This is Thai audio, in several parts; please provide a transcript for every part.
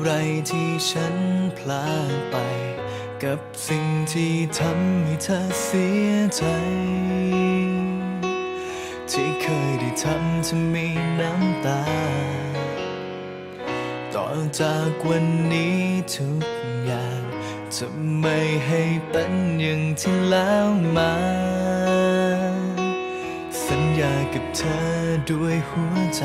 อะไรที่ฉันพลาดไป กับสิ่งที่ทำให้เธอเสียใจ ที่เคยได้ทำเธอมีน้ำตา ต่อจากวันนี้ทุกอย่างจะไม่ให้เป็นอย่างที่แล้วมา สัญญากับเธอด้วยหัวใจ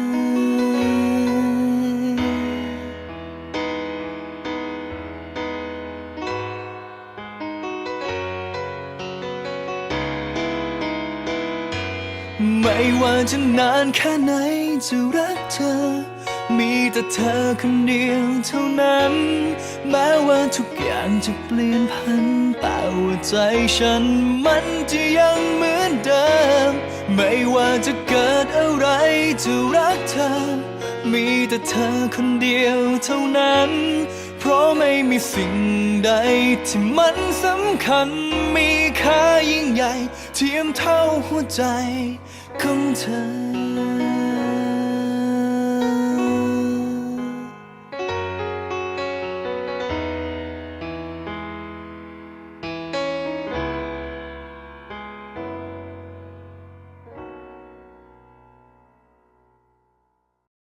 ไม่ว่าจะนานแค่ไหนจะรักเธอ มีแต่เธอคนเดียวเท่านั้น แม้ว่าทุกอย่างจะเปลี่ยนพันแต่ว่าใจฉันมันจะยังเหมือนเดิม ไม่ว่าจะเกิดอะไรจะรักเธอ มีแต่เธอคนเดียวเท่านั้น เพราะไม่มีสิ่งใดที่มันสำคัญ มีค่ายิ่งใหญ่ เทียมเท่าหัวใจของเธอ